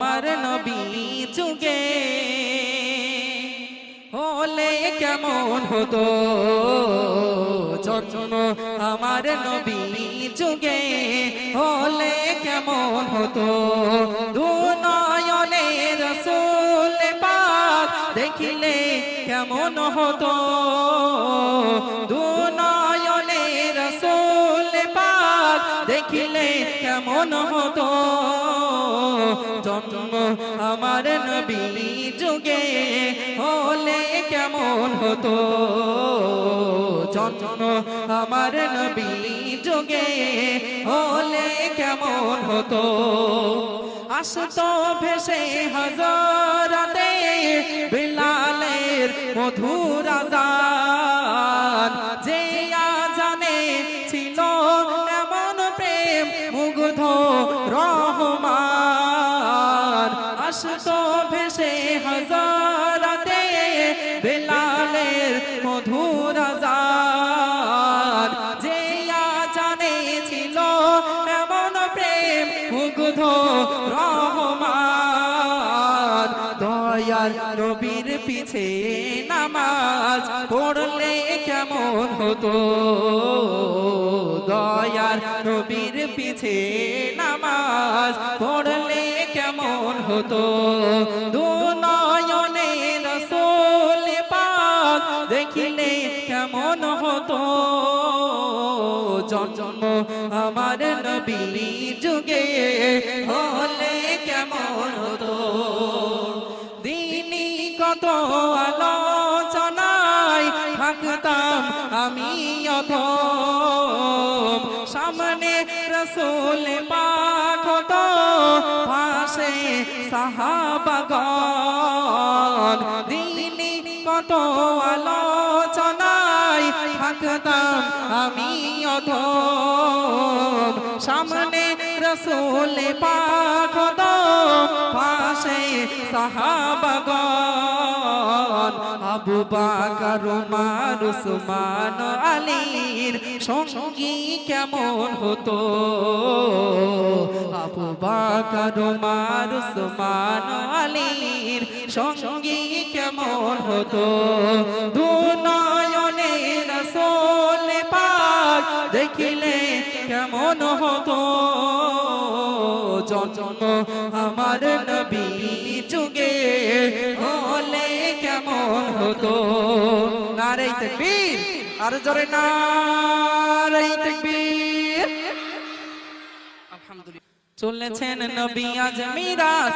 আমার নবী যুগে হলে কেমন হতো? জন্ম আমার নবী যুগে হলে কেমন হতো? দু নয়নে রসুল পাক দেখিলে কেমন হতো? দু নয়নে রসুল পাক দেখিলে কেমন হতো? জন্ম আমার নবী যুগে হলে কেমন হতো? জন্ম আমার নবী যুগে হলে কেমন হতো? আসতো ভেসে হজরতে বিলালের মধুর আজান। আসতো ভেসে হজরতে বিলালের মধুর আজান যে আজানে ছিল এমন প্রেম মুগ্ধ রহমান। দয়ার নবীর পিছে নামাজ পড়লে কেমন হতো? দয়ার নবীর পিছে নামাজ পড়লে কেমন হতো? দু নয়নে রসুল পাক দেখিলে কেমন হতো? জন্ম আমার নবী যুগে হলে কেমন হতো? দিনই কত আলোচনায় থাকতাম আমি সামনে রসুল পাক হতো পাশে সাহাবাগন দিনই কত আলোচনায় থাকতাম আমি অধম। সামনে রসুল পাক হতো পাশে সাহাবাগন আবু বাকর, উমার, উসমান, আলীর সঙ্গী কেমন হতো? আবু বাকর উসমান, আলীর সঙ্গী কেমন হতো? দু নয়নে রসুল পাক দেখিলে কেমন হতো? জন্ম আমার নবী যুগে হলে হতো নারে তকবীর। আর জোরে নারে তকবীর। আলহামদুলিল্লাহ। চলেছেন নবী আজ মিরাজ।